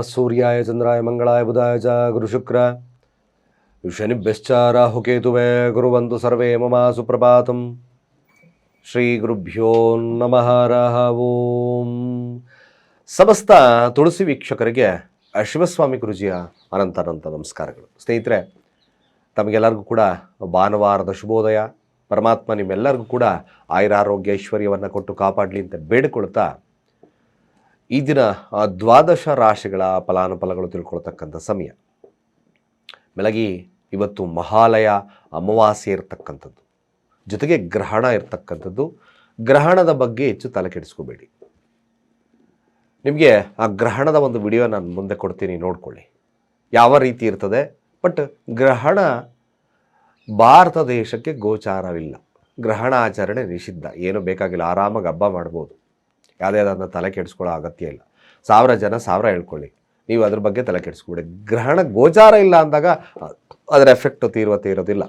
ಸೂರ್ಯಾಯ ಚಂದ್ರಾಯ ಮಂಗಳಾಯ ಬುಧಾಯ ಚ ಗುರುಶುಕ್ರ ಶನಿಭ್ಯಶ್ಚ ರಾಹುಕೇತುವೆ ಗುರುವಂತು ಸರ್ವೇ ಮಮ ಸುಪ್ರಭಾತಂ ಶ್ರೀ ಗುರುಭ್ಯೋ ನಮಃ ಓಂ ಸಮಸ್ತ ತುಳಸಿ ವೀಕ್ಷಕರಿಗೆ ಶಿವಸ್ವಾಮಿ ಗುರುಜಿಯ ಅನಂತ ಅನಂತ ನಮಸ್ಕಾರಗಳು. ಸ್ನೇಹಿತರೆ, ತಮಗೆಲ್ಲರಿಗೂ ಕೂಡ ಭಾನುವಾರದ ಶುಭೋದಯ. ಪರಮಾತ್ಮ ನಿಮ್ಮೆಲ್ಲರಿಗೂ ಕೂಡ ಆಯುರಾರೋಗ್ಯ ಐಶ್ವರ್ಯವನ್ನು ಕೊಟ್ಟು ಕಾಪಾಡಲಿ ಅಂತ ಬೇಡಿಕೊಳ್ತಾ ಈ ದಿನ ದ್ವಾದಶ ರಾಶಿಗಳ ಫಲಾನುಫಲಗಳು ತಿಳ್ಕೊಳ್ತಕ್ಕಂಥ ಸಮಯ. ಬೆಳಗ್ಗೆ ಇವತ್ತು ಮಹಾಲಯ ಅಮಾವಾಸ್ಯೆ ಇರತಕ್ಕಂಥದ್ದು. ಜೊತೆಗೆ ಗ್ರಹಣ ಇರತಕ್ಕಂಥದ್ದು. ಗ್ರಹಣದ ಬಗ್ಗೆ ಹೆಚ್ಚು ತಲೆ ಕೆಡಿಸ್ಕೋಬೇಡಿ. ನಿಮಗೆ ಆ ಗ್ರಹಣದ ಒಂದು ವಿಡಿಯೋ ನಾನು ಮುಂದೆ ಕೊಡ್ತೀನಿ ನೋಡ್ಕೊಳ್ಳಿ. ಯಾವ ರೀತಿ ಇರ್ತದೆ? ಬಟ್ ಗ್ರಹಣ ಭಾರತ ದೇಶಕ್ಕೆ ಗೋಚಾರವಿಲ್ಲ. ಗ್ರಹಣ ಆಚರಣೆ ನಿಷಿದ್ಧ. ಏನು ಬೇಕಾಗಿಲ್ಲ. ಆರಾಮಾಗಿ ಹಬ್ಬ ಮಾಡ್ಬೋದು. ಯಾವುದೇ ಅದನ್ನು ತಲೆ ಕೆಡಿಸ್ಕೊಳ್ಳೋ ಅಗತ್ಯ ಇಲ್ಲ. ಸಾವಿರ ಜನ ಸಾವಿರ ಹೇಳ್ಕೊಳ್ಳಿ. ನೀವು ಅದ್ರ ಬಗ್ಗೆ ತಲೆ ಕೆಡಿಸ್ಕೊಬೇಡಿ. ಗ್ರಹಣ ಗೋಚಾರ ಇಲ್ಲ ಅಂದಾಗ ಅದರ ಎಫೆಕ್ಟ್ ತೀರುವ ಇರೋದಿಲ್ಲ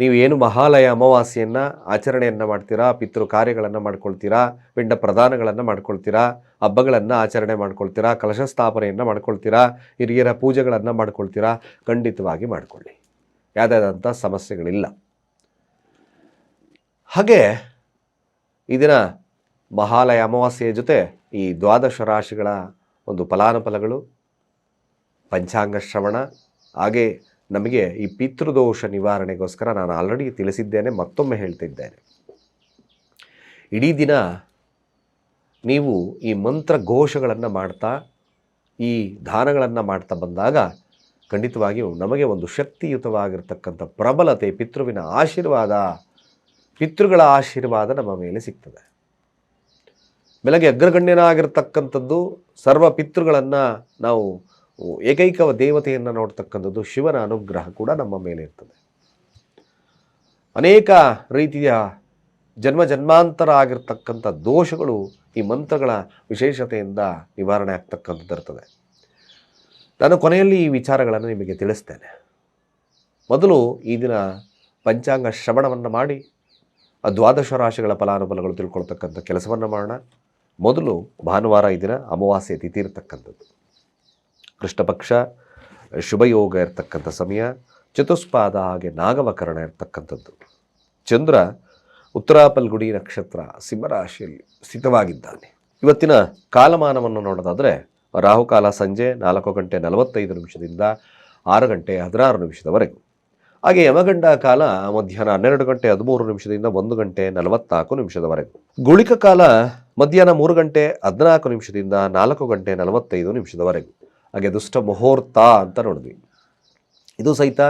ನೀವು ಏನು ಮಹಾಲಯ ಅಮಾವಾಸ್ಯೆಯನ್ನು ಆಚರಣೆಯನ್ನು ಮಾಡ್ತೀರಾ, ಪಿತೃ ಕಾರ್ಯಗಳನ್ನು ಮಾಡ್ಕೊಳ್ತೀರಾ, ಪಿಂಡ ಪ್ರದಾನಗಳನ್ನು ಮಾಡ್ಕೊಳ್ತೀರಾ, ಹಬ್ಬಗಳನ್ನು ಆಚರಣೆ ಮಾಡ್ಕೊಳ್ತೀರಾ, ಕಲಶ ಸ್ಥಾಪನೆಯನ್ನು ಮಾಡ್ಕೊಳ್ತೀರಾ, ಹಿರಿಯರ ಪೂಜೆಗಳನ್ನು ಮಾಡ್ಕೊಳ್ತೀರಾ, ಖಂಡಿತವಾಗಿ ಮಾಡಿಕೊಳ್ಳಿ. ಯಾವುದಾದಂಥ ಸಮಸ್ಯೆಗಳಿಲ್ಲ. ಹಾಗೆ ಇದನ್ನು ದಿನ ಮಹಾಲಯ ಅಮಾವಾಸ್ಯೆಯ ಜೊತೆ ಈ ದ್ವಾದಶ ರಾಶಿಗಳ ಒಂದು ಫಲಾನುಫಲಗಳು, ಪಂಚಾಂಗ ಶ್ರವಣ, ಹಾಗೆ ನಮಗೆ ಈ ಪಿತೃದೋಷ ನಿವಾರಣೆಗೋಸ್ಕರ ನಾನು ಆಲ್ರೆಡಿ ತಿಳಿಸಿದ್ದೇನೆ, ಮತ್ತೊಮ್ಮೆ ಹೇಳ್ತಿದ್ದೇನೆ. ಇಡೀ ದಿನ ನೀವು ಈ ಮಂತ್ರ ಘೋಷಗಳನ್ನು ಮಾಡ್ತಾ, ಈ ದಾನಗಳನ್ನು ಮಾಡ್ತಾ ಬಂದಾಗ ಖಂಡಿತವಾಗಿಯೂ ನಮಗೆ ಒಂದು ಶಕ್ತಿಯುತವಾಗಿರ್ತಕ್ಕಂಥ ಪ್ರಬಲತೆ, ಪಿತೃವಿನ ಆಶೀರ್ವಾದ, ಪಿತೃಗಳ ಆಶೀರ್ವಾದ ನಮ್ಮ ಮೇಲೆ ಸಿಗ್ತದೆ. ಬೆಳಗ್ಗೆ ಅಗ್ರಗಣ್ಯನಾಗಿರ್ತಕ್ಕಂಥದ್ದು ಸರ್ವ ಪಿತೃಗಳನ್ನು ನಾವು ಏಕೈಕ ದೇವತೆಯನ್ನು ನೋಡ್ತಕ್ಕಂಥದ್ದು ಶಿವನ ಅನುಗ್ರಹ ಕೂಡ ನಮ್ಮ ಮೇಲೆ ಇರ್ತದೆ. ಅನೇಕ ರೀತಿಯ ಜನ್ಮ ಜನ್ಮಾಂತರ ಆಗಿರ್ತಕ್ಕಂಥ ದೋಷಗಳು ಈ ಮಂತ್ರಗಳ ವಿಶೇಷತೆಯಿಂದ ನಿವಾರಣೆ ಆಗ್ತಕ್ಕಂಥದ್ದು ಇರ್ತದೆ. ನಾನು ಕೊನೆಯಲ್ಲಿ ಈ ವಿಚಾರಗಳನ್ನು ನಿಮಗೆ ತಿಳಿಸ್ತೇನೆ. ಮೊದಲು ಈ ದಿನ ಪಂಚಾಂಗ ಶ್ರವಣವನ್ನು ಮಾಡಿ, ಆ ದ್ವಾದಶ ರಾಶಿಗಳ ಫಲಾನುಫಲಗಳು ತಿಳ್ಕೊಳ್ತಕ್ಕಂಥ ಕೆಲಸವನ್ನು ಮಾಡೋಣ. ಮೊದಲು ಭಾನುವಾರ ಈ ದಿನ ಅಮಾವಾಸ್ಯೆ ತಿಥಿ ಇರತಕ್ಕಂಥದ್ದು. ಕೃಷ್ಣಪಕ್ಷ ಶುಭಯೋಗ ಇರತಕ್ಕಂಥ ಸಮಯ, ಚತುಷ್ಪಾದ ಹಾಗೆ ನಾಗವಕರಣ ಇರತಕ್ಕಂಥದ್ದು. ಚಂದ್ರ ಉತ್ತರಾಪಲ್ಗುಡಿ ನಕ್ಷತ್ರ ಸಿಂಹರಾಶಿಯಲ್ಲಿ ಸ್ಥಿತವಾಗಿದ್ದಾನೆ. ಇವತ್ತಿನ ಕಾಲಮಾನವನ್ನು ನೋಡೋದಾದರೆ ರಾಹುಕಾಲ ಸಂಜೆ ನಾಲ್ಕು ಗಂಟೆ ನಲವತ್ತೈದು ನಿಮಿಷದಿಂದ ಆರು ಗಂಟೆ ಹದಿನಾರು ನಿಮಿಷದವರೆಗೂ. ಹಾಗೆ ಯಮಗಂಡ ಕಾಲ ಮಧ್ಯಾಹ್ನ ಹನ್ನೆರಡು ಗಂಟೆ ಹದಿಮೂರು ನಿಮಿಷದಿಂದ ಒಂದು ಗಂಟೆ ನಲವತ್ನಾಲ್ಕು ನಿಮಿಷದವರೆಗೂ. ಗುಳಿಕ ಕಾಲ ಮಧ್ಯಾಹ್ನ ಮೂರು ಗಂಟೆ ಹದಿನಾಲ್ಕು ನಿಮಿಷದಿಂದ ನಾಲ್ಕು ಗಂಟೆ ನಲವತ್ತೈದು ನಿಮಿಷದವರೆಗೂ. ಹಾಗೆ ದುಷ್ಟ ಮುಹೂರ್ತ ಅಂತ ನೋಡಿದ್ವಿ. ಇದು ಸಹಿತ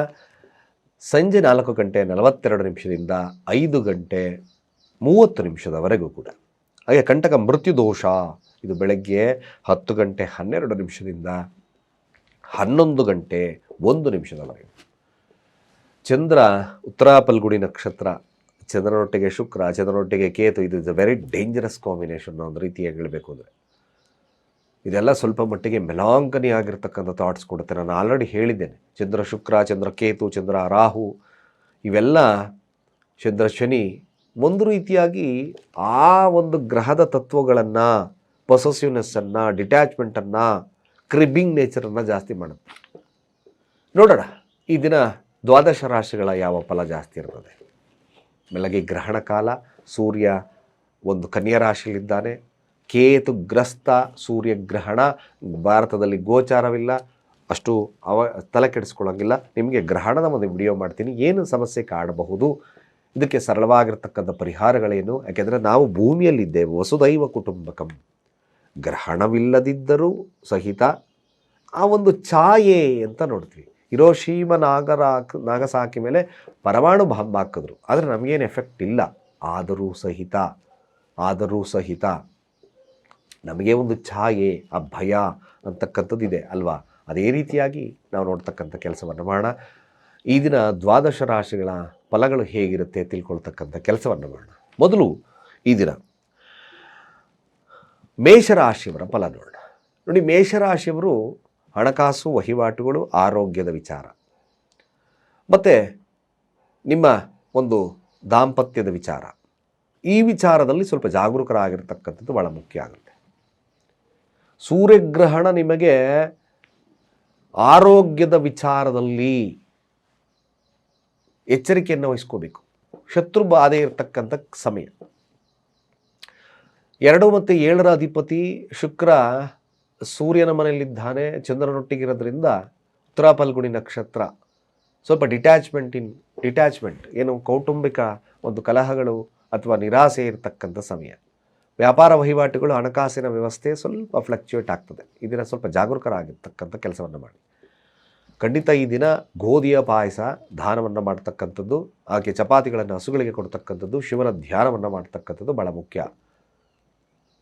ಸಂಜೆ ನಾಲ್ಕು ಗಂಟೆ ನಲವತ್ತೆರಡು ನಿಮಿಷದಿಂದ ಐದು ಗಂಟೆ ಮೂವತ್ತು ನಿಮಿಷದವರೆಗೂ ಕೂಡ. ಹಾಗೆ ಕಂಟಕ ಮೃತ್ಯು ದೋಷ ಇದು ಬೆಳಗ್ಗೆ ಹತ್ತು ಗಂಟೆ ಹನ್ನೆರಡು ನಿಮಿಷದಿಂದ ಹನ್ನೊಂದು ಗಂಟೆ ಒಂದು ನಿಮಿಷದವರೆಗೂ. ಚಂದ್ರ ಉತ್ತರಾಪಲ್ಗುಡಿ ನಕ್ಷತ್ರ. ಚಂದ್ರನೊಟ್ಟಿಗೆ ಶುಕ್ರ, ಚಂದ್ರನೊಟ್ಟಿಗೆ ಕೇತು, ಇದು is a very dangerous combination ಒಂದು ರೀತಿಯಾಗಿ ಹೇಳಬೇಕು ಅಂದರೆ. ಇದೆಲ್ಲ ಸ್ವಲ್ಪ ಮಟ್ಟಿಗೆ ಮೆಲಾಂಕನಿ ಆಗಿರ್ತಕ್ಕಂಥ ಥಾಟ್ಸ್ ಕೊಡುತ್ತೆ. ನಾನು ಆಲ್ರೆಡಿ ಹೇಳಿದ್ದೇನೆ. ಚಂದ್ರ ಶುಕ್ರ, ಚಂದ್ರ ಕೇತು, ಚಂದ್ರ ರಾಹು, ಇವೆಲ್ಲ ಚಂದ್ರ ಶನಿ ಒಂದು ರೀತಿಯಾಗಿ ಆ ಒಂದು ಗ್ರಹದ ತತ್ವಗಳನ್ನು ಪೊಸೆಸಿವ್ನೆಸ್ಸನ್ನು ಡಿಟ್ಯಾಚ್ಮೆಂಟನ್ನು ಕ್ರಿಬ್ಬಿಂಗ್ ನೇಚರನ್ನು ಜಾಸ್ತಿ ಮಾಡುತ್ತೆ. ನೋಡೋಣ, ಈ ದಿನ ದ್ವಾದಶ ರಾಶಿಗಳ ಯಾವ ಫಲ ಜಾಸ್ತಿ ಇರ್ತದೆ? ಬೆಳಗ್ಗೆ ಗ್ರಹಣ ಕಾಲ, ಸೂರ್ಯ ಒಂದು ಕನ್ಯಾ ರಾಶಿಯಲ್ಲಿದ್ದಾನೆ. ಕೇತು ಗ್ರಸ್ತ ಸೂರ್ಯಗ್ರಹಣ ಭಾರತದಲ್ಲಿ ಗೋಚಾರವಿಲ್ಲ, ಅಷ್ಟು ಅವ, ತಲೆ ಕೆಡಿಸ್ಕೊಳ್ಳೋಂಗಿಲ್ಲ. ನಿಮಗೆ ಗ್ರಹಣದ ಒಂದು ವಿಡಿಯೋ ಮಾಡ್ತೀನಿ, ಏನು ಸಮಸ್ಯೆ ಕಾಡಬಹುದು ಇದಕ್ಕೆ ಸರಳವಾಗಿರ್ತಕ್ಕಂಥ ಪರಿಹಾರಗಳೇನು? ಯಾಕೆಂದರೆ ನಾವು ಭೂಮಿಯಲ್ಲಿದ್ದೇವೆ, ವಸುದೈವ ಕುಟುಂಬಕಂ. ಗ್ರಹಣವಿಲ್ಲದಿದ್ದರೂ ಸಹಿತ ಆ ಒಂದು ಛಾಯೆ ಅಂತ ನೋಡ್ತೀವಿ. ಹಿರೋಶೀಮ ನಾಗರ ನಾಗಸಾಕಿ ಮೇಲೆ ಪರಮಾಣು ಬಾಂಬ್ ಹಾಕಿದ್ರು. ಆದರೆ ನಮಗೇನು ಎಫೆಕ್ಟ್ ಇಲ್ಲ. ಆದರೂ ಸಹಿತ ಆದರೂ ಸಹಿತ. ನಮಗೆ ಒಂದು ಛಾಯೆ, ಆ ಭಯ ಅಂತಕ್ಕಂಥದ್ದು ಇದೆ ಅಲ್ವಾ? ಅದೇ ರೀತಿಯಾಗಿ ನಾವು ನೋಡ್ತಕ್ಕಂಥ ಕೆಲಸವನ್ನು ಮಾಡೋಣ. ಈ ದಿನ ದ್ವಾದಶ ರಾಶಿಗಳ ಫಲಗಳು ಹೇಗಿರುತ್ತೆ ತಿಳ್ಕೊಳ್ತಕ್ಕಂಥ ಕೆಲಸವನ್ನು ಮಾಡೋಣ. ಮೊದಲು ಈ ದಿನ ಮೇಷರಾಶಿಯವರ ಫಲ ನೋಡೋಣ. ನೋಡಿ, ಮೇಷರಾಶಿಯವರು ಹಣಕಾಸು, ವಹಿವಾಟುಗಳು, ಆರೋಗ್ಯದ ವಿಚಾರ. ಮತ್ತು ನಿಮ್ಮ ಒಂದು ದಾಂಪತ್ಯದ ವಿಚಾರ. ಈ ವಿಚಾರದಲ್ಲಿ ಸ್ವಲ್ಪ ಜಾಗರೂಕರಾಗಿರ್ತಕ್ಕಂಥದ್ದು ಭಾಳ ಮುಖ್ಯ ಆಗುತ್ತೆ. ಸೂರ್ಯಗ್ರಹಣ ನಿಮಗೆ ಆರೋಗ್ಯದ ವಿಚಾರದಲ್ಲಿ ಎಚ್ಚರಿಕೆಯನ್ನು ವಹಿಸ್ಕೋಬೇಕು. ಶತ್ರು ಬಾಧೆ ಇರತಕ್ಕಂಥ ಸಮಯ. ಎರಡು ಮತ್ತು ಏಳರ ಅಧಿಪತಿ ಶುಕ್ರ ಸೂರ್ಯನ ಮನೆಯಲ್ಲಿದ್ದಾನೆ, ಚಂದ್ರನೊಟ್ಟಿಗಿರೋದ್ರಿಂದ ಉತ್ತರ ಫಲ್ಗುಣಿ ನಕ್ಷತ್ರ. ಸ್ವಲ್ಪ ಡಿಟ್ಯಾಚ್ಮೆಂಟ್ ಇನ್ ಡಿಟ್ಯಾಚ್ಮೆಂಟ್ ಏನು ಕೌಟುಂಬಿಕ ಒಂದು ಕಲಹಗಳು ಅಥವಾ ನಿರಾಸೆ ಇರತಕ್ಕಂಥ ಸಮಯ. ವ್ಯಾಪಾರ ವಹಿವಾಟುಗಳು, ಹಣಕಾಸಿನ ವ್ಯವಸ್ಥೆ ಸ್ವಲ್ಪ ಫ್ಲಕ್ಚುಯೇಟ್ ಆಗ್ತದೆ. ಇದನ್ನು ದಿನ ಸ್ವಲ್ಪ ಜಾಗರೂಕರಾಗಿರ್ತಕ್ಕಂಥ ಕೆಲಸವನ್ನು ಮಾಡಿ. ಖಂಡಿತ ಈ ದಿನ ಗೋಧಿಯ ಪಾಯಸ ದಾನವನ್ನು ಮಾಡ್ತಕ್ಕಂಥದ್ದು ಹಾಗೆ ಚಪಾತಿಗಳನ್ನು ಹಸುಗಳಿಗೆ ಕೊಡ್ತಕ್ಕಂಥದ್ದು, ಶಿವನ ಧ್ಯಾನವನ್ನು ಮಾಡ್ತಕ್ಕಂಥದ್ದು ಭಾಳ ಮುಖ್ಯ.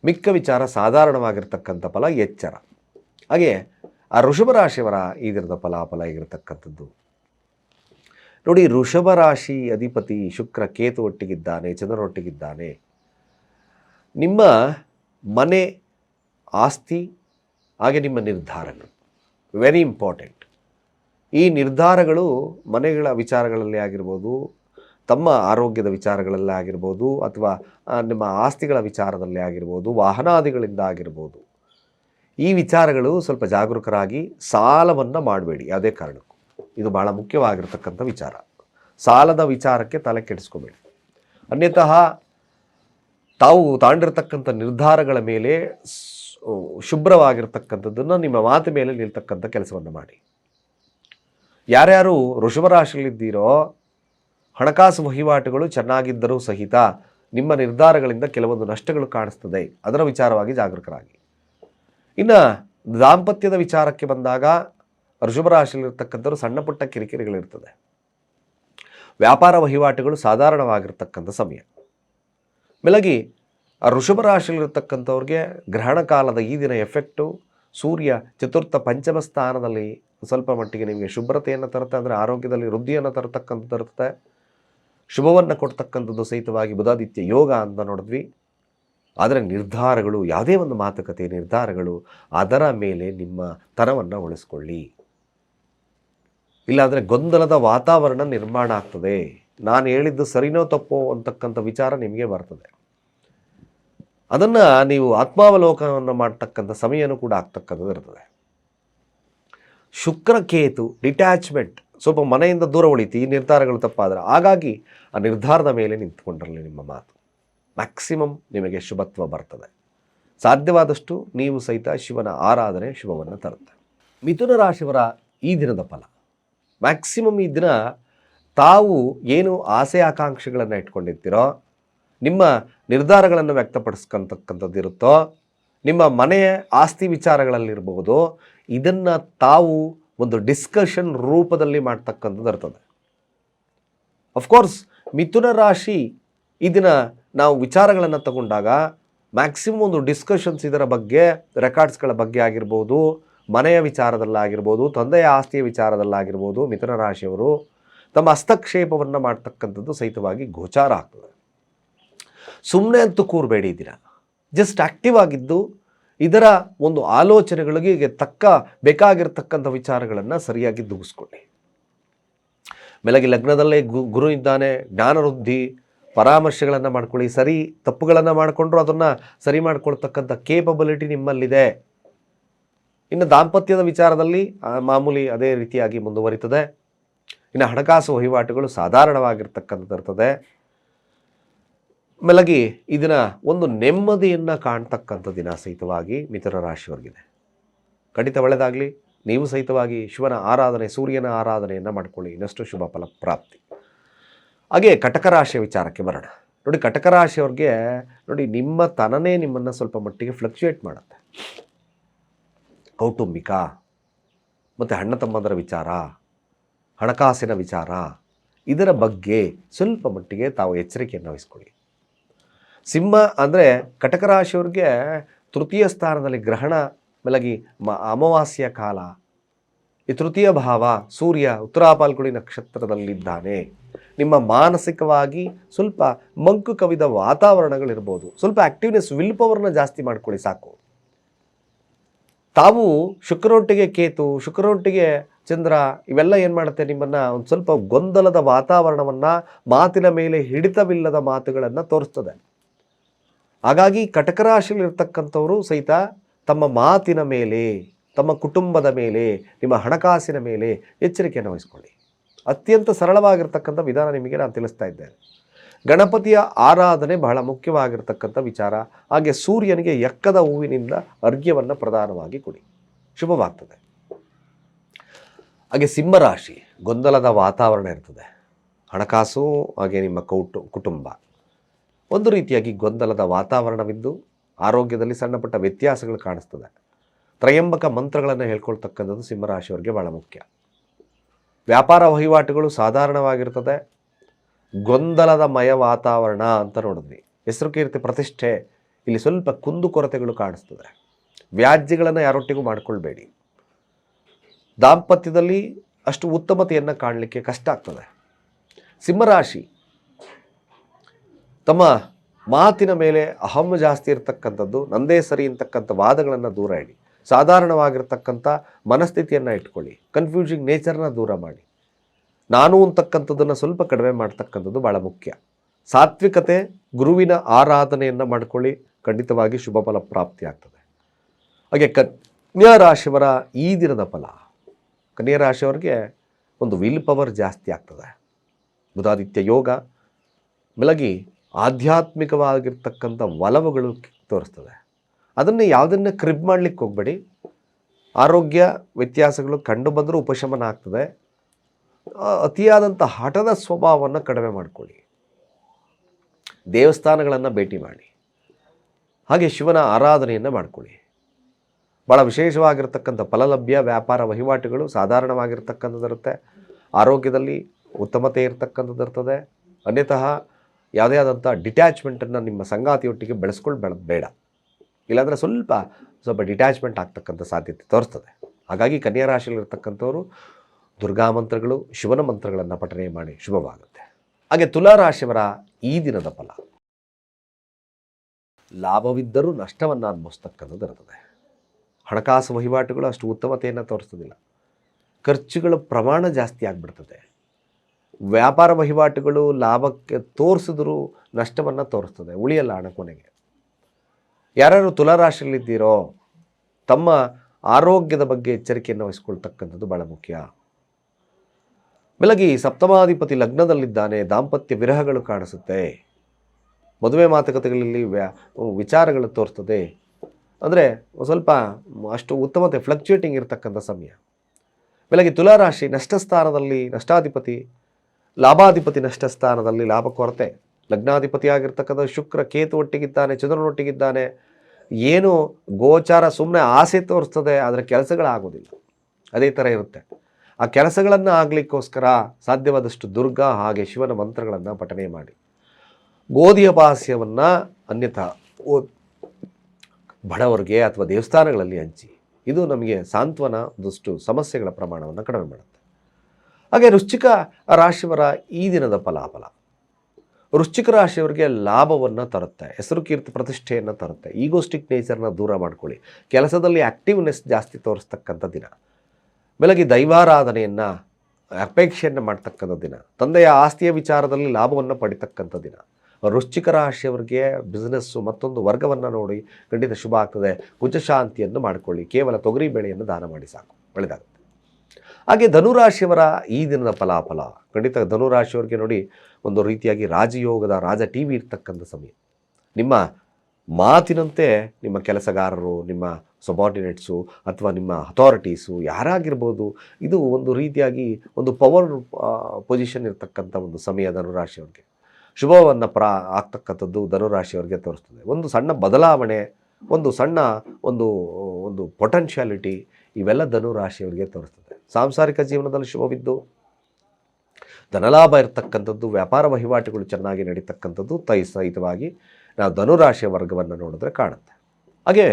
ಮಿಕ್ಕ ವಿಚಾರ ಸಾಧಾರಣವಾಗಿರ್ತಕ್ಕಂಥ ಫಲ ಎಚ್ಚರ. ಹಾಗೆ ಆ ಋಷಭ ರಾಶಿಯವರ ದಿನದ ಫಲಾಫಲ ಆಗಿರತಕ್ಕಂಥದ್ದು. ನೋಡಿ ಋಷಭ ರಾಶಿ ಅಧಿಪತಿ ಶುಕ್ರ ಕೇತು ಒಟ್ಟಿಗಿದ್ದಾನೆ ಚಂದ್ರನೊಟ್ಟಿಗಿದ್ದಾನೆ ನಿಮ್ಮ ಮನೆ ಆಸ್ತಿ, ಹಾಗೆ ನಿಮ್ಮ ನಿರ್ಧಾರಗಳು. ವೆರಿ ಇಂಪಾರ್ಟೆಂಟ್ ಈ ನಿರ್ಧಾರಗಳು ಮನೆಗಳ ವಿಚಾರಗಳಲ್ಲಿ ಆಗಿರ್ಬೋದು ತಮ್ಮ ಆರೋಗ್ಯದ ವಿಚಾರಗಳಲ್ಲೇ ಆಗಿರ್ಬೋದು ಅಥವಾ ನಿಮ್ಮ ಆಸ್ತಿಗಳ ವಿಚಾರದಲ್ಲಿ ಆಗಿರ್ಬೋದು, ವಾಹನಾದಿಗಳಿಂದ ಆಗಿರ್ಬೋದು. ಈ ವಿಚಾರಗಳು ಸ್ವಲ್ಪ ಜಾಗರೂಕರಾಗಿ ಸಾಲವನ್ನು ಮಾಡಬೇಡಿ. ಯಾವುದೇ ಕಾರಣಕ್ಕೂ. ಇದು ಬಹಳ ಮುಖ್ಯವಾಗಿರ್ತಕ್ಕಂಥ ವಿಚಾರ. ಸಾಲದ ವಿಚಾರಕ್ಕೆ ತಲೆ ಕೆಡಿಸ್ಕೋಬೇಡಿ. ಅನ್ಯತಃ ತಾವು ತಾಂಡಿರ್ತಕ್ಕಂಥ ನಿರ್ಧಾರಗಳ ಮೇಲೆ ಶುಭ್ರವಾಗಿರ್ತಕ್ಕಂಥದ್ದನ್ನು ನಿಮ್ಮ ಮಾತು ಮೇಲೆ ನಿಲ್ತಕ್ಕಂಥ ಕೆಲಸವನ್ನು ಮಾಡಿ. ಯಾರ್ಯಾರು ವೃಷಭರಾಶಿಯಲ್ಲಿದ್ದೀರೋ ಹಣಕಾಸು ವಹಿವಾಟುಗಳು ಚೆನ್ನಾಗಿದ್ದರೂ ಸಹಿತ ನಿಮ್ಮ ನಿರ್ಧಾರಗಳಿಂದ ಕೆಲವೊಂದು ನಷ್ಟಗಳು ಕಾಣಿಸ್ತದೆ. ಅದರ ವಿಚಾರವಾಗಿ ಜಾಗರೂಕರಾಗಿ. ಇನ್ನು ದಾಂಪತ್ಯದ ವಿಚಾರಕ್ಕೆ ಬಂದಾಗ ವೃಷಭರಾಶಿಯಲ್ಲಿರ್ತಕ್ಕಂಥವ್ರು ಸಣ್ಣ ಪುಟ್ಟ ಕಿರಿಕಿರಿಗಳಿರ್ತದೆ. ವ್ಯಾಪಾರ ವಹಿವಾಟುಗಳು ಸಾಧಾರಣವಾಗಿರ್ತಕ್ಕಂಥ ಸಮಯ. ಮೇಲಾಗಿ ಋಷಭ ರಾಶಿಯಲ್ಲಿರ್ತಕ್ಕಂಥವ್ರಿಗೆ ಗ್ರಹಣ ಕಾಲದ ಈ ದಿನ ಎಫೆಕ್ಟು, ಸೂರ್ಯ ಚತುರ್ಥ ಪಂಚಮ ಸ್ಥಾನದಲ್ಲಿ ಸ್ವಲ್ಪ ಮಟ್ಟಿಗೆ ನಿಮಗೆ ಶುಭ್ರತೆಯನ್ನು ತರುತ್ತೆ, ಅಂದರೆ ಆರೋಗ್ಯದಲ್ಲಿ ವೃದ್ಧಿಯನ್ನು ತರತಕ್ಕಂಥದ್ದು ಇರುತ್ತೆ ಶುಭವನ್ನು ಕೊಡ್ತಕ್ಕಂಥದ್ದು ಸಹಿತವಾಗಿ ಬುಧಾದಿತ್ಯ ಯೋಗ ಅಂತ ನೋಡಿದ್ವಿ. ಆದರೆ ನಿರ್ಧಾರಗಳು, ಯಾವುದೇ ಒಂದು ಮಾತುಕತೆ, ನಿರ್ಧಾರಗಳು ಅದರ ಮೇಲೆ ನಿಮ್ಮ ತನವನ್ನು ಉಳಿಸ್ಕೊಳ್ಳಿ. ಇಲ್ಲಾಂದರೆ ಗೊಂದಲದ ವಾತಾವರಣ ನಿರ್ಮಾಣ ಆಗ್ತದೆ. ನಾನು ಹೇಳಿದ್ದು ಸರಿನೋ ತಪ್ಪೋ ಅಂತಕ್ಕಂಥ ವಿಚಾರ ನಿಮಗೆ ಬರ್ತದೆ. ಅದನ್ನು ನೀವು ಆತ್ಮಾವಲೋಕನವನ್ನು ಮಾಡ್ತಕ್ಕಂಥ ಸಮಯನೂ ಕೂಡ ಆಗ್ತಕ್ಕಂಥದ್ದು ಇರ್ತದೆ. ಶುಕ್ರಕೇತು, ಡಿಟ್ಯಾಚ್ಮೆಂಟ್. ಸ್ವಲ್ಪ ಮನೆಯಿಂದ ದೂರ ಉಳಿತು, ಈ ನಿರ್ಧಾರಗಳು ತಪ್ಪಾದರೆ ಹಾಗಾಗಿ ಆ ನಿರ್ಧಾರದ ಮೇಲೆ ನಿಂತ್ಕೊಂಡಿರಲಿ ನಿಮ್ಮ ಮಾತು. ಮ್ಯಾಕ್ಸಿಮಮ್ ನಿಮಗೆ ಶುಭತ್ವ ಬರ್ತದೆ. ಸಾಧ್ಯವಾದಷ್ಟು ನೀವು ಸಹಿತ ಶಿವನ ಆರಾಧನೆ ಶುಭವನ್ನು ತರುತ್ತೆ. ಮಿಥುನ ರಾಶಿಯವರ ಈ ದಿನದ ಫಲ. ಮ್ಯಾಕ್ಸಿಮಮ್ ಈ ದಿನ ತಾವು ಏನು ಆಸೆ ಆಕಾಂಕ್ಷೆಗಳನ್ನು ಇಟ್ಕೊಂಡಿರ್ತೀರೋ, ನಿಮ್ಮ ನಿರ್ಧಾರಗಳನ್ನು ವ್ಯಕ್ತಪಡಿಸ್ಕೊಂತಕ್ಕಂಥದ್ದಿರುತ್ತೋ ನಿಮ್ಮ ಮನೆಯ ಆಸ್ತಿ ವಿಚಾರಗಳಲ್ಲಿರ್ಬೋದು ಇದನ್ನು ತಾವು ಒಂದು ಡಿಸ್ಕಷನ್ ರೂಪದಲ್ಲಿ ಮಾಡ್ತಕ್ಕಂಥದ್ದು ಇರ್ತದೆ ಅಫ್ಕೋರ್ಸ್ ಮಿಥುನ ರಾಶಿ ಇದನ್ನ ದಿನ ನಾವು ವಿಚಾರಗಳನ್ನು ತಗೊಂಡಾಗ ಮ್ಯಾಕ್ಸಿಮಮ್ ಒಂದು ಡಿಸ್ಕಷನ್ಸ್ ಇದರ ಬಗ್ಗೆ ರೆಕಾರ್ಡ್ಸ್ಗಳ ಬಗ್ಗೆ ಆಗಿರ್ಬೋದು, ಮನೆಯ ವಿಚಾರದಲ್ಲಾಗಿರ್ಬೋದು, ತಂದೆಯ ಆಸ್ತಿಯ ವಿಚಾರದಲ್ಲಾಗಿರ್ಬೋದು ಮಿಥುನ ರಾಶಿಯವರು ತಮ್ಮ ಹಸ್ತಕ್ಷೇಪವನ್ನು ಮಾಡ್ತಕ್ಕಂಥದ್ದು ಸಹಿತವಾಗಿ ಗೋಚಾರ ಆಗ್ತದೆ. ಸುಮ್ಮನೆ ಅಂತೂ ಕೂರಬೇಡಿ ಜಸ್ಟ್ ಆ್ಯಕ್ಟಿವ್ ಆಗಿದ್ದು ಇದರ ಒಂದು ಆಲೋಚನೆಗಳಿಗೆ ತಕ್ಕ ಬೇಕಾಗಿರ್ತಕ್ಕಂಥ ವಿಚಾರಗಳನ್ನು ಸರಿಯಾಗಿ ದೂಗಿಸ್ಕೊಳ್ಳಿ. ಬೆಳಗ್ಗೆ ಲಗ್ನದಲ್ಲೇ ಗುರು ಇದ್ದಾನೆ, ಜ್ಞಾನವೃದ್ಧಿ, ಪರಾಮರ್ಶೆಗಳನ್ನು ಮಾಡ್ಕೊಳ್ಳಿ, ಸರಿ ತಪ್ಪುಗಳನ್ನು ಮಾಡಿಕೊಂಡ್ರು ಅದನ್ನು ಸರಿ ಮಾಡ್ಕೊಳ್ತಕ್ಕಂಥ ಕೇಪಬಿಲಿಟಿ ನಿಮ್ಮಲ್ಲಿದೆ. ಇನ್ನು ದಾಂಪತ್ಯದ ವಿಚಾರದಲ್ಲಿ ಮಾಮೂಲಿ ಅದೇ ರೀತಿಯಾಗಿ ಮುಂದುವರಿತದೆ. ಇನ್ನು ಹಣಕಾಸು ವಹಿವಾಟುಗಳು ಸಾಧಾರಣವಾಗಿರ್ತಕ್ಕಂಥದ್ದು ಇರ್ತದೆ ಮೇಲಾಗಿ, ಇದನ್ನ ಒಂದು ನೆಮ್ಮದಿಯನ್ನು ಕಾಣ್ತಕ್ಕಂಥ ದಿನ ಸಹಿತವಾಗಿ ಮಿಥುನ ರಾಶಿಯವರಿಗಿದೆ. ಖಂಡಿತ ಒಳ್ಳೆಯದಾಗಲಿ ನೀವು ಸಹಿತವಾಗಿ ಶಿವನ ಆರಾಧನೆ, ಸೂರ್ಯನ ಆರಾಧನೆಯನ್ನು ಮಾಡ್ಕೊಳ್ಳಿ. ಇನ್ನಷ್ಟು ಶುಭ ಫಲ ಪ್ರಾಪ್ತಿ. ಹಾಗೆ ಕಟಕ ರಾಶಿಯ ವಿಚಾರಕ್ಕೆ ಬರೋಣ. ನೋಡಿ, ಕಟಕ ರಾಶಿಯವ್ರಿಗೆ, ನೋಡಿ, ನಿಮ್ಮ ತನನೇ ನಿಮ್ಮನ್ನು ಸ್ವಲ್ಪ ಮಟ್ಟಿಗೆ ಫ್ಲಕ್ಚುಯೇಟ್ ಮಾಡುತ್ತೆ. ಕೌಟುಂಬಿಕ, ಮತ್ತು ಅಣ್ಣ ತಮ್ಮಂದರ ವಿಚಾರ, ಹಣಕಾಸಿನ ವಿಚಾರ, ಇದರ ಬಗ್ಗೆ ಸ್ವಲ್ಪ ಮಟ್ಟಿಗೆ ತಾವು ಎಚ್ಚರಿಕೆಯನ್ನು ವಹಿಸ್ಕೊಳ್ಳಿ. ಸಿಂಹ ಅಂದರೆ ಕಟಕ ರಾಶಿಯವ್ರಿಗೆ ತೃತೀಯ ಸ್ಥಾನದಲ್ಲಿ ಗ್ರಹಣ ಮಲಗಿ ಮ ಅಮಾವಾಸ್ಯ ಕಾಲ. ಈ ತೃತೀಯ ಭಾವ ಸೂರ್ಯ ಉತ್ತರಾಪಾಲ್ಗುಡಿ ನಕ್ಷತ್ರದಲ್ಲಿದ್ದಾನೆ. ನಿಮ್ಮ ಮಾನಸಿಕವಾಗಿ ಸ್ವಲ್ಪ ಮಂಕು ಕವಿದ ವಾತಾವರಣಗಳಿರ್ಬೋದು. ಸ್ವಲ್ಪ ಆ್ಯಕ್ಟಿವ್ನೆಸ್ ವಿಲ್ ಪವರ್ನ ಜಾಸ್ತಿ ಮಾಡ್ಕೊಳ್ಳಿ ಸಾಕು. ತಾವು ಶುಕ್ರೊಟ್ಟಿಗೆ ಕೇತು ಶುಕ್ರೊಟ್ಟಿಗೆ ಚಂದ್ರ ಇವೆಲ್ಲ ಏನು ಮಾಡುತ್ತೆ ನಿಮ್ಮನ್ನು? ಒಂದು ಸ್ವಲ್ಪ ಗೊಂದಲದ ವಾತಾವರಣವನ್ನು ಮಾತಿನ ಮೇಲೆ ಹಿಡಿತವಿಲ್ಲದ ಮಾತುಗಳನ್ನು ತೋರಿಸ್ತದೆ. ಹಾಗಾಗಿ ಕಟಕ ರಾಶಿಯಲ್ಲಿರ್ತಕ್ಕಂಥವರು ಸಹಿತ ತಮ್ಮ ಮಾತಿನ ಮೇಲೆ, ತಮ್ಮ ಕುಟುಂಬದ ಮೇಲೆ, ನಿಮ್ಮ ಹಣಕಾಸಿನ ಮೇಲೆ ಎಚ್ಚರಿಕೆಯನ್ನು ವಹಿಸ್ಕೊಳ್ಳಿ. ಅತ್ಯಂತ ಸರಳವಾಗಿರ್ತಕ್ಕಂಥ ವಿಧಾನ ನಿಮಗೆ ನಾನು ತಿಳಿಸ್ತಾ ಇದ್ದೇನೆ. ಗಣಪತಿಯ ಆರಾಧನೆ ಬಹಳ ಮುಖ್ಯವಾಗಿರ್ತಕ್ಕಂಥ ವಿಚಾರ. ಹಾಗೆ ಸೂರ್ಯನಿಗೆ ಎಕ್ಕದ ಹೂವಿನಿಂದ ಅರ್ಘ್ಯವನ್ನು ಪ್ರಧಾನವಾಗಿ ಕೊಡಿ. ಶುಭವಾಗ್ತದೆ. ಹಾಗೆ ಸಿಂಹರಾಶಿ ಗೊಂದಲದ ವಾತಾವರಣ ಇರ್ತದೆ. ಹಣಕಾಸು ಹಾಗೆ ನಿಮ್ಮ ಕೌಟು, ಕುಟುಂಬ. ಒಂದು ರೀತಿಯಾಗಿ ಗೊಂದಲದ ವಾತಾವರಣವಿದ್ದು ಆರೋಗ್ಯದಲ್ಲಿ ಸಣ್ಣಪುಟ್ಟ ವ್ಯತ್ಯಾಸಗಳು ಕಾಣಿಸ್ತದೆ. ತ್ರಯಂಬಕ ಮಂತ್ರಗಳನ್ನು ಹೇಳ್ಕೊಳ್ತಕ್ಕಂಥದ್ದು ಸಿಂಹರಾಶಿಯವರಿಗೆ ಬಹಳ ಮುಖ್ಯ. ವ್ಯಾಪಾರ ವಹಿವಾಟುಗಳು ಸಾಧಾರಣವಾಗಿರ್ತದೆ. ಗೊಂದಲದ ಮಯ ವಾತಾವರಣ ಅಂತ ನೋಡಿದ್ವಿ. ಹೆಸರು ಕೀರ್ತಿ ಪ್ರತಿಷ್ಠೆ, ಇಲ್ಲಿ ಸ್ವಲ್ಪ ಕುಂದುಕೊರತೆಗಳು ಕಾಣಿಸ್ತದೆ. ವ್ಯಾಜ್ಯಗಳನ್ನು ಯಾರೊಟ್ಟಿಗೂ ಮಾಡಿಕೊಳ್ಬೇಡಿ. ದಾಂಪತ್ಯದಲ್ಲಿ ಅಷ್ಟು ಉತ್ತಮತೆಯನ್ನು ಕಾಣಲಿಕ್ಕೆ ಕಷ್ಟ ಆಗ್ತದೆ. ಸಿಂಹರಾಶಿ ತಮ್ಮ ಮಾತಿನ ಮೇಲೆ ಅಹಂ ಜಾಸ್ತಿ ಇರತಕ್ಕಂಥದ್ದು, ನಂದೇ ಸರಿ ಅಂತಕ್ಕಂಥ ವಾದಗಳನ್ನು ದೂರ ಇಡಿ. ಸಾಧಾರಣವಾಗಿರ್ತಕ್ಕಂಥ ಮನಸ್ಥಿತಿಯನ್ನು ಇಟ್ಕೊಳ್ಳಿ. ಕನ್ಫ್ಯೂಸಿಂಗ್ ನೇಚರ್ನ ದೂರ ಮಾಡಿ. ನಾನು ಅಂತಕ್ಕಂಥದ್ದನ್ನು ಸ್ವಲ್ಪ ಕಡಿಮೆ ಮಾಡ್ತಕ್ಕಂಥದ್ದು ಭಾಳ ಮುಖ್ಯ. ಸಾತ್ವಿಕತೆ, ಗುರುವಿನ ಆರಾಧನೆಯನ್ನು ಮಾಡ್ಕೊಳ್ಳಿ. ಖಂಡಿತವಾಗಿ ಶುಭ ಫಲ ಪ್ರಾಪ್ತಿ ಆಗ್ತದೆ. ಹಾಗೆ ಕನ್ಯಾ ರಾಶಿಯವರ ಈ ದಿನದ ಫಲ. ಕನ್ಯಾ ರಾಶಿಯವರಿಗೆ ಒಂದು ವಿಲ್ ಪವರ್ ಜಾಸ್ತಿ ಆಗ್ತದೆ. ಬುಧಾದಿತ್ಯ ಯೋಗ. ಬೆಳಗಿ ಆಧ್ಯಾತ್ಮಿಕವಾಗಿರ್ತಕ್ಕಂಥ ಒಲವುಗಳು ತೋರಿಸ್ತದೆ. ಅದನ್ನು ಯಾವುದನ್ನು ಕ್ರಿಬ್ ಮಾಡಲಿಕ್ಕೆ ಹೋಗಬೇಡಿ. ಆರೋಗ್ಯ ವ್ಯತ್ಯಾಸಗಳು ಕಂಡು ಬಂದರೂ ಉಪಶಮನ ಆಗ್ತದೆ. ಅತಿಯಾದಂಥ ಹಠದ ಸ್ವಭಾವವನ್ನು ಕಡಿಮೆ ಮಾಡಿಕೊಳ್ಳಿ. ದೇವಸ್ಥಾನಗಳನ್ನು ಭೇಟಿ ಮಾಡಿ. ಹಾಗೆ ಶಿವನ ಆರಾಧನೆಯನ್ನು ಮಾಡಿಕೊಳ್ಳಿ. ಭಾಳ ವಿಶೇಷವಾಗಿರ್ತಕ್ಕಂಥ ಫಲಲಭ್ಯ, ವ್ಯಾಪಾರ ವಹಿವಾಟುಗಳು ಸಾಧಾರಣವಾಗಿರ್ತಕ್ಕಂಥದ್ದಿರುತ್ತೆ. ಆರೋಗ್ಯದಲ್ಲಿ ಉತ್ತಮತೆ ಇರ್ತಕ್ಕಂಥದ್ದು ಇರ್ತದೆ ಅನ್ಯತಃ ಯಾವುದೇ ಆದಂಥ ಡಿಟ್ಯಾಚ್ಮೆಂಟನ್ನು ನಿಮ್ಮ ಸಂಗಾತಿಯೊಟ್ಟಿಗೆ ಬೆಳೆಸ್ಕೊಂಡು ಬೆಳ ಬೇಡ. ಇಲ್ಲಾಂದರೆ ಸ್ವಲ್ಪ ಸ್ವಲ್ಪ ಡಿಟ್ಯಾಚ್ಮೆಂಟ್ ಆಗ್ತಕ್ಕಂಥ ಸಾಧ್ಯತೆ ತೋರಿಸ್ತದೆ. ಹಾಗಾಗಿ ಕನ್ಯಾ ರಾಶಿಯಲ್ಲಿರ್ತಕ್ಕಂಥವರು ದುರ್ಗಾ ಮಂತ್ರಗಳು, ಶಿವನ ಮಂತ್ರಗಳನ್ನು ಪಠನೆ ಮಾಡಿ ಶುಭವಾಗುತ್ತೆ. ಹಾಗೆ ತುಲಾ ರಾಶಿಯವರ ಈ ದಿನದ ಫಲ. ಲಾಭವಿದ್ದರೂ ನಷ್ಟವನ್ನು ಅನುಭವಿಸ್ತಕ್ಕಂಥದ್ದು ಇರ್ತದೆ. ಹಣಕಾಸು ವಹಿವಾಟುಗಳು ಅಷ್ಟು ಉತ್ತಮತೆಯನ್ನು ತೋರಿಸೋದಿಲ್ಲ ಖರ್ಚುಗಳ ಪ್ರಮಾಣ ಜಾಸ್ತಿ ಆಗಿಬಿಡ್ತದೆ. ವ್ಯಾಪಾರ ವಹಿವಾಟುಗಳು ಲಾಭಕ್ಕೆ ತೋರಿಸಿದ್ರೂ ನಷ್ಟವನ್ನು ತೋರಿಸ್ತದೆ, ಉಳಿಯಲ್ಲ ಹಣ ಕೊನೆಗೆ. ಯಾರ್ಯಾರು ತುಲಾರಾಶಿಯಲ್ಲಿದ್ದೀರೋ ತಮ್ಮ ಆರೋಗ್ಯದ ಬಗ್ಗೆ ಎಚ್ಚರಿಕೆಯನ್ನು ವಹಿಸ್ಕೊಳ್ತಕ್ಕಂಥದ್ದು ಬಹಳ ಮುಖ್ಯ. ಬೆಳಗಿ ಸಪ್ತಮಾಧಿಪತಿ ಲಗ್ನದಲ್ಲಿದ್ದಾನೆ, ದಾಂಪತ್ಯ ವಿರಹಗಳು ಕಾಣಿಸುತ್ತೆ. ಮದುವೆ ಮಾತುಕತೆಗಳಲ್ಲಿ ವ್ಯಾ, ವಿಚಾರಗಳು ತೋರಿಸ್ತದೆ. ಅಂದರೆ ಸ್ವಲ್ಪ ಅಷ್ಟು ಉತ್ತಮತೆ ಫ್ಲಕ್ಚುಯೇಟಿಂಗ್ ಇರತಕ್ಕಂಥ ಸಮಯ. ಬೆಳಗ್ಗೆ ತುಲಾರಾಶಿ ನಷ್ಟಸ್ಥಾನದಲ್ಲಿ ನಷ್ಟಾಧಿಪತಿ ಲಾಭಾಧಿಪತಿ ನಷ್ಟಸ್ಥಾನದಲ್ಲಿ ಲಾಭ ಕೊರತೆ. ಲಗ್ನಾಧಿಪತಿಯಾಗಿರ್ತಕ್ಕಂಥ ಶುಕ್ರ ಕೇತು ಒಟ್ಟಿಗಿದ್ದಾನೆ ಚಂದ್ರನೊಟ್ಟಿಗಿದ್ದಾನೆ ಏನು ಗೋಚಾರ ಸುಮ್ಮನೆ ಆಸೆ ತೋರಿಸ್ತದೆ, ಆದರೆ ಕೆಲಸಗಳಾಗೋದಿಲ್ಲ. ಅದೇ ಥರ ಇರುತ್ತೆ. ಆ ಕೆಲಸಗಳನ್ನು ಆಗಲಿಕ್ಕೋಸ್ಕರ ಸಾಧ್ಯವಾದಷ್ಟು ದುರ್ಗಾ ಹಾಗೆ ಶಿವನ ಮಂತ್ರಗಳನ್ನು ಪಠನೆ ಮಾಡಿ. ಗೋಧಿಯ ಪಾಸ್ಯವನ್ನು ಅನ್ಯಥ ಬಡವರಿಗೆ ಅಥವಾ ದೇವಸ್ಥಾನಗಳಲ್ಲಿ ಹಂಚಿ. ಇದು ನಮಗೆ ಸಾಂತ್ವನ, ಒಂದಷ್ಟು ಸಮಸ್ಯೆಗಳ ಪ್ರಮಾಣವನ್ನು ಕಡಿಮೆ ಮಾಡುತ್ತೆ. ಹಾಗೆ ವೃಶ್ಚಿಕ ರಾಶಿಯವರ ಈ ದಿನದ ಫಲಾಫಲ. ವೃಶ್ಚಿಕ ರಾಶಿಯವರಿಗೆ ಲಾಭವನ್ನು ತರುತ್ತೆ, ಹೆಸರು ಕೀರ್ತಿ ಪ್ರತಿಷ್ಠೆಯನ್ನು ತರುತ್ತೆ. ಈಗೋಸ್ಟಿಕ್ ನೇಚರ್ನ ದೂರ ಮಾಡ್ಕೊಳ್ಳಿ. ಕೆಲಸದಲ್ಲಿ ಆ್ಯಕ್ಟಿವ್ನೆಸ್ ಜಾಸ್ತಿ ತೋರಿಸ್ತಕ್ಕಂಥ ದಿನ. ಬೆಳಗ್ಗೆ ದೈವಾರಾಧನೆಯನ್ನು, ಅಪೇಕ್ಷೆಯನ್ನು ಮಾಡ್ತಕ್ಕಂಥ ದಿನ. ತಂದೆಯ ಆಸ್ತಿಯ ವಿಚಾರದಲ್ಲಿ ಲಾಭವನ್ನು ಪಡಿತಕ್ಕಂಥ ದಿನ. ವೃಶ್ಚಿಕ ರಾಶಿಯವರಿಗೆ ಬಿಸ್ನೆಸ್ಸು ಮತ್ತೊಂದು ವರ್ಗವನ್ನು ನೋಡಿ ಖಂಡಿತ ಶುಭ ಆಗ್ತದೆ. ಕುಜಶಾಂತಿಯನ್ನು ಮಾಡಿಕೊಳ್ಳಿ. ಕೇವಲ ತೊಗರಿ ಬೆಳೆಯನ್ನು ದಾನ ಮಾಡಿ ಸಾಕು. ಒಳ್ಳೆಯದಾಗುತ್ತೆ ಹಾಗೆ ಧನುರಾಶಿಯವರ ಈ ದಿನದ ಫಲಾಫಲ, ಖಂಡಿತ ಧನುರಾಶಿಯವರಿಗೆ ನೋಡಿ ಒಂದು ರೀತಿಯಾಗಿ ರಾಜಯೋಗದ ರಾಜ ಟಿ ವಿ ಇರ್ತಕ್ಕಂಥ ಸಮಯ. ನಿಮ್ಮ ಮಾತಿನಂತೆ ನಿಮ್ಮ ಕೆಲಸಗಾರರು, ನಿಮ್ಮ ಸಬಾರ್ಡಿನೇಟ್ಸು ಅಥವಾ ನಿಮ್ಮ ಅಥಾರಿಟೀಸು ಯಾರಾಗಿರ್ಬೋದು, ಇದು ಒಂದು ರೀತಿಯಾಗಿ ಒಂದು ಪವರ್ ಪೊಸಿಷನ್ ಇರತಕ್ಕಂಥ ಒಂದು ಸಮಯ ಧನುರಾಶಿಯವ್ರಿಗೆ. ಶುಭವನ್ನು ಪ್ರಾ, ಆಗ್ತಕ್ಕಂಥದ್ದು ಧನುರಾಶಿಯವ್ರಿಗೆ ತೋರಿಸ್ತದೆ. ಒಂದು ಸಣ್ಣ ಬದಲಾವಣೆ, ಒಂದು ಸಣ್ಣ ಒಂದು ಒಂದು ಪೊಟೆನ್ಷಿಯಾಲಿಟಿ ಇವೆಲ್ಲ ಧನುರಾಶಿಯವರಿಗೆ ತೋರಿಸ್ತದೆ. ಸಾಂಸಾರಿಕ ಜೀವನದಲ್ಲಿ ಶುಭವಿದ್ದು, ಧನಲಾಭ ಇರತಕ್ಕಂಥದ್ದು, ವ್ಯಾಪಾರ ವಹಿವಾಟುಗಳು ಚೆನ್ನಾಗಿ ನಡೀತಕ್ಕಂಥದ್ದು, ತೈ ಸಹಿತವಾಗಿ ನಾವು ಧನುರಾಶಿಯ ವರ್ಗವನ್ನು ನೋಡಿದ್ರೆ ಕಾಣುತ್ತೆ. ಹಾಗೆ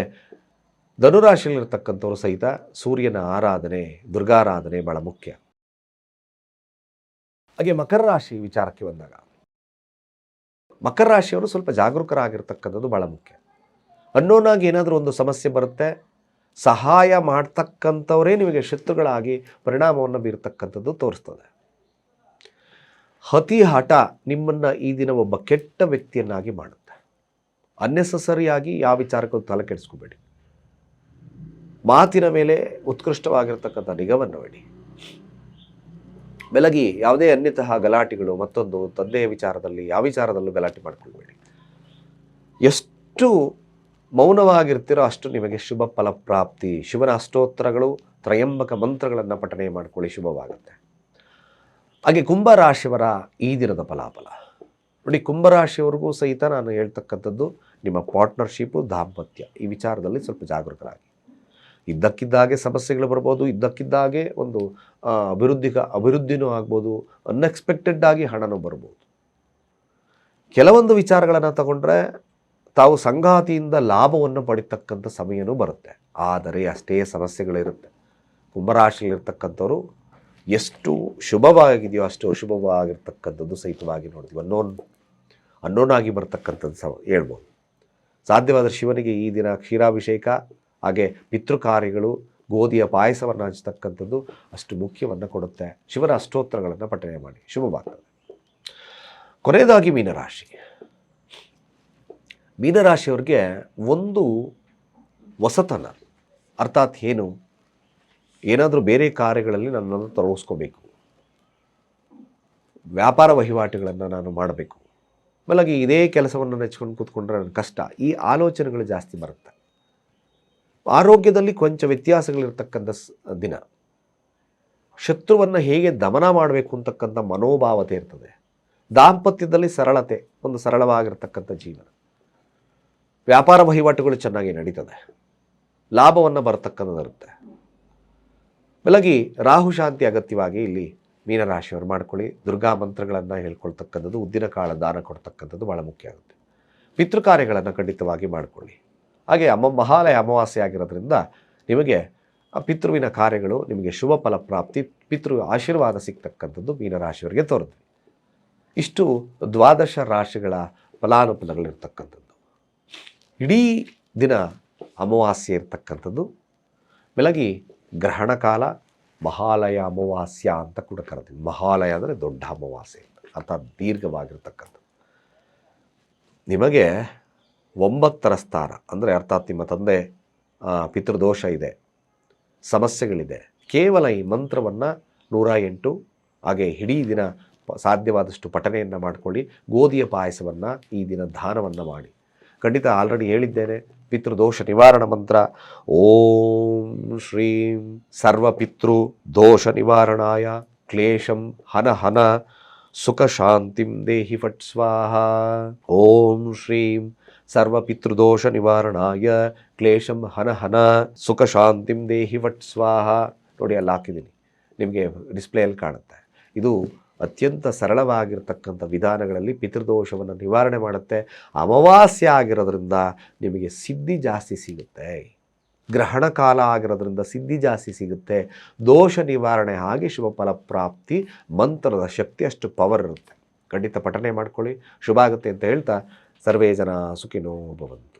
ಧನುರಾಶಿಯಲ್ಲಿರ್ತಕ್ಕಂಥವ್ರು ಸಹಿತ ಸೂರ್ಯನ ಆರಾಧನೆ, ದುರ್ಗಾರಾಧನೆ ಭಾಳ ಮುಖ್ಯ. ಹಾಗೆ ಮಕರ ರಾಶಿ ವಿಚಾರಕ್ಕೆ ಬಂದಾಗ, ಮಕರ ರಾಶಿಯವರು ಸ್ವಲ್ಪ ಜಾಗರೂಕರಾಗಿರ್ತಕ್ಕಂಥದ್ದು ಭಾಳ ಮುಖ್ಯ. ಅನ್ನೋನಾಗಿ ಏನಾದರೂ ಒಂದು ಸಮಸ್ಯೆ ಬರುತ್ತೆ ಸಹಾಯ ಮಾಡ್ತಕ್ಕಂಥವರೇ ನಿಮಗೆ ಶತ್ರುಗಳಾಗಿ ಪರಿಣಾಮವನ್ನು ಬೀರ್ತಕ್ಕಂಥದ್ದು ತೋರಿಸ್ತದೆ. ಅತಿ ಹಠ ನಿಮ್ಮನ್ನು ಈ ದಿನ ಒಬ್ಬ ಕೆಟ್ಟ ವ್ಯಕ್ತಿಯನ್ನಾಗಿ ಮಾಡುತ್ತೆ. ಅನ್ನೆಸಸರಿಯಾಗಿ ಯಾವ ವಿಚಾರಕ್ಕೂ ತಲೆ ಕೆಡಿಸ್ಕೋಬೇಡಿ. ಮಾತಿನ ಮೇಲೆ ಉತ್ಕೃಷ್ಟವಾಗಿರ್ತಕ್ಕಂಥ ನಿಗವನ್ನು ಇಡಿ. ಬೆಳಗಿ ಯಾವುದೇ ಅನ್ಯತಃ ಗಲಾಟೆಗಳು ಮತ್ತೊಂದು ತಂದೆಯ ವಿಚಾರದಲ್ಲಿ ಯಾವ ವಿಚಾರದಲ್ಲೂ ಗಲಾಟೆ ಮಾಡ್ಕೊಳ್ಬೇಡಿ. ಎಷ್ಟು ಮೌನವಾಗಿರ್ತೀರೋ ಅಷ್ಟು ನಿಮಗೆ ಶುಭ ಫಲಪ್ರಾಪ್ತಿ ಶಿವನ ಅಷ್ಟೋತ್ತರಗಳು, ತ್ರಯಂಬಕ ಮಂತ್ರಗಳನ್ನು ಪಠನೆ ಮಾಡ್ಕೊಳ್ಳಿ, ಶುಭವಾಗುತ್ತೆ. ಹಾಗೆ ಕುಂಭರಾಶಿಯವರ ಈ ದಿನದ ಫಲಾಫಲ. ನೋಡಿ, ಕುಂಭರಾಶಿಯವರಿಗೂ ಸಹಿತ ನಾನು ಹೇಳ್ತಕ್ಕಂಥದ್ದು, ನಿಮ್ಮ ಪಾರ್ಟ್ನರ್ಶಿಪ್ಪು ದಾಂಪತ್ಯ. ಈ ವಿಚಾರದಲ್ಲಿ ಸ್ವಲ್ಪ ಜಾಗರೂಕರಾಗಿ. ಇದ್ದಕ್ಕಿದ್ದಾಗೆ ಸಮಸ್ಯೆಗಳು ಬರ್ಬೋದು, ಇದ್ದಕ್ಕಿದ್ದಾಗೆ ಒಂದು ಅಭಿವೃದ್ಧಿ, ಅಭಿವೃದ್ಧಿನೂ ಆಗ್ಬೋದು ಅನ್ಎಕ್ಸ್ಪೆಕ್ಟೆಡ್ ಆಗಿ ಹಣನೂ ಬರ್ಬೋದು. ಕೆಲವೊಂದು ವಿಚಾರಗಳನ್ನು ತಗೊಂಡ್ರೆ ತಾವು ಸಂಗಾತಿಯಿಂದ ಲಾಭವನ್ನು ಪಡಿತಕ್ಕಂಥ ಸಮಯನೂ ಬರುತ್ತೆ. ಆದರೆ ಅಷ್ಟೇ ಸಮಸ್ಯೆಗಳಿರುತ್ತೆ. ಕುಂಭರಾಶಿಯಲ್ಲಿರ್ತಕ್ಕಂಥವ್ರು ಎಷ್ಟು ಶುಭವಾಗಿದೆಯೋ ಅಷ್ಟು ಅಶುಭವಾಗಿರ್ತಕ್ಕಂಥದ್ದು ಸಹಿತವಾಗಿ ನೋಡ್ತೀವಿ. ಅನ್ನೋನ್, ಅನ್ನೋನಾಗಿ ಬರ್ತಕ್ಕಂಥದ್ದು ಸಹ ಹೇಳ್ಬೋದು. ಸಾಧ್ಯವಾದ ಶಿವನಿಗೆ ಈ ದಿನ ಕ್ಷೀರಾಭಿಷೇಕ, ಹಾಗೆ ಪಿತೃಕಾರ್ಯಗಳು, ಗೋಧಿಯ ಪಾಯಸವನ್ನು ಹಂಚತಕ್ಕಂಥದ್ದು ಅಷ್ಟು ಮುಖ್ಯವನ್ನು ಕೊಡುತ್ತೆ. ಶಿವನ ಅಷ್ಟೋತ್ತರಗಳನ್ನು ಪಠನೆ ಮಾಡಿ. ಶುಭವಾಗ್ತದೆ ಕೊನೆಯದಾಗಿ ಮೀನರಾಶಿ. ಮೀನರಾಶಿಯವ್ರಿಗೆ ಒಂದು ಹೊಸತನ ಅರ್ಥಾತ್ ಏನು? ಏನಾದರೂ ಬೇರೆ ಕಾರ್ಯಗಳಲ್ಲಿ ನನ್ನನ್ನು ತೊಡಗಿಸ್ಕೋಬೇಕು. ವ್ಯಾಪಾರ ವಹಿವಾಟುಗಳನ್ನು ನಾನು ಮಾಡಬೇಕು. ಆಮೇಲಾಗಿ ಇದೇ ಕೆಲಸವನ್ನು ನೆಚ್ಕೊಂಡು ಕೂತ್ಕೊಂಡ್ರೆ ನನ್ನ ಕಷ್ಟ. ಈ ಆಲೋಚನೆಗಳು ಜಾಸ್ತಿ ಬರುತ್ತೆ. ಆರೋಗ್ಯದಲ್ಲಿ ಕೊಂಚ ವ್ಯತ್ಯಾಸಗಳಿರ್ತಕ್ಕಂಥ ದಿನ. ಶತ್ರುವನ್ನು ಹೇಗೆ ದಮನ ಮಾಡಬೇಕು ಅಂತಕ್ಕಂಥ ಮನೋಭಾವತೆ ಇರ್ತದೆ. ದಾಂಪತ್ಯದಲ್ಲಿ ಸರಳತೆ, ಒಂದು ಸರಳವಾಗಿರ್ತಕ್ಕಂಥ ಜೀವನ. ವ್ಯಾಪಾರ ವಹಿವಾಟುಗಳು ಚೆನ್ನಾಗಿ ನಡೀತದೆ. ಲಾಭವನ್ನು ಬರತಕ್ಕಂಥದ್ದಿರುತ್ತೆ ಬೆಳಗಿ ರಾಹು ಶಾಂತಿ ಅಗತ್ಯವಾಗಿ ಇಲ್ಲಿ ಮೀನರಾಶಿಯವರು ಮಾಡ್ಕೊಳ್ಳಿ. ದುರ್ಗಾ ಮಂತ್ರಗಳನ್ನು ಹೇಳ್ಕೊಳ್ತಕ್ಕಂಥದ್ದು, ಉದ್ದಿನ ಕಾಳ ದಾನ ಕೊಡ್ತಕ್ಕಂಥದ್ದು ಭಾಳ ಮುಖ್ಯ ಆಗುತ್ತೆ. ಪಿತೃಕಾರ್ಯಗಳನ್ನು ಖಂಡಿತವಾಗಿ ಮಾಡಿಕೊಳ್ಳಿ. ಹಾಗೆ ಅಮ್ಮ ಮಹಾಲಯ ಅಮಾವಾಸ್ಯೆ ಆಗಿರೋದ್ರಿಂದ ನಿಮಗೆ ಆ ಪಿತೃವಿನ ಕಾರ್ಯಗಳು ನಿಮಗೆ ಶುಭ ಫಲ ಪ್ರಾಪ್ತಿ, ಪಿತೃ ಆಶೀರ್ವಾದ ಸಿಗ್ತಕ್ಕಂಥದ್ದು ಮೀನರಾಶಿಯವರಿಗೆ ತೋರಿದ್ವಿ ಇಷ್ಟು ದ್ವಾದಶ ರಾಶಿಗಳ ಫಲಾನುಫಲಗಳಿರ್ತಕ್ಕಂಥದ್ದು ಇಡೀ ದಿನ ಅಮಾವಾಸ್ಯೆ ಇರ್ತಕ್ಕಂಥದ್ದು. ಬೆಳಗಿ ಗ್ರಹಣ ಕಾಲ, ಮಹಾಲಯ ಅಮಾವಾಸ್ಯ ಅಂತ ಕೂಡ ಕರಿತೀವಿ. ಮಹಾಲಯ ಅಂದರೆ ದೊಡ್ಡ ಅಮಾವಾಸ್ಯೆ ಅಂತ. ಅರ್ಥಾತ್ ದೀರ್ಘವಾಗಿರ್ತಕ್ಕಂಥದ್ದು. ನಿಮಗೆ ಒಂಬತ್ತರ ಸ್ಥಾನ ಅಂದರೆ ಅರ್ಥಾತ್ ನಿಮ್ಮ ತಂದೆ ಪಿತೃದೋಷ ಇದೆ. ಸಮಸ್ಯೆಗಳಿದೆ. ಕೇವಲ ಈ ಮಂತ್ರವನ್ನು ನೂರ ಎಂಟು, ಹಾಗೆ ಇಡೀ ದಿನ ಸಾಧ್ಯವಾದಷ್ಟು ಪಠನೆಯನ್ನು ಮಾಡಿಕೊಳ್ಳಿ. ಗೋಧಿಯ ಪಾಯಸವನ್ನು ಈ ದಿನ ದಾನವನ್ನು ಮಾಡಿ. ಖಂಡಿತ ಆಲ್ರೆಡಿ ಹೇಳಿದ್ದೇನೆ, ಪಿತೃದೋಷ ನಿವಾರಣ ಮಂತ್ರ. ಓಂ ಶ್ರೀಂ ಸರ್ವಪಿತೃ ದೋಷ ನಿವಾರಣಾಯ ಕ್ಲೇಶಂ ಹನ ಹನ ಸುಖ ಶಾಂತಿಂ ದೇಹಿ ಫಟ್ ಸ್ವಾಹ. ಓಂ ಶ್ರೀಂ ಸರ್ವಪಿತೃದೋಷ ನಿವಾರಣಾಯ ಕ್ಲೇಶಂ ಹನ ಹನ ಸುಖ ಶಾಂತಿಂ ದೇಹಿ ಫಟ್ ಸ್ವಾಹ. ನೋಡಿ, ಅಲ್ಲಿ ಹಾಕಿದ್ದೀನಿ. ನಿಮಗೆ ಡಿಸ್ಪ್ಲೇಯಲ್ಲಿ ಕಾಣುತ್ತೆ. ಇದು ಅತ್ಯಂತ ಸರಳವಾಗಿರ್ತಕ್ಕಂಥ ವಿಧಾನಗಳಲ್ಲಿ ಪಿತೃದೋಷವನ್ನು ನಿವಾರಣೆ ಮಾಡುತ್ತೆ. ಅಮಾವಾಸ್ಯ ಆಗಿರೋದ್ರಿಂದ ನಿಮಗೆ ಸಿದ್ಧಿ ಜಾಸ್ತಿ ಸಿಗುತ್ತೆ. ಗ್ರಹಣ ಕಾಲ ಆಗಿರೋದ್ರಿಂದ ಸಿದ್ಧಿ ಜಾಸ್ತಿ ಸಿಗುತ್ತೆ. ದೋಷ ನಿವಾರಣೆ ಹಾಗೆ ಶುಭ ಫಲಪ್ರಾಪ್ತಿ ಮಂತ್ರದ ಶಕ್ತಿ ಅಷ್ಟು ಪವರ್ ಇರುತ್ತೆ. ಖಂಡಿತ ಪಠನೆ ಮಾಡ್ಕೊಳ್ಳಿ. ಶುಭ ಆಗುತ್ತೆ ಅಂತ ಹೇಳ್ತಾ ಸರ್ವೇ ಜನ ಸುಖಿನೋ ಭವಂತು.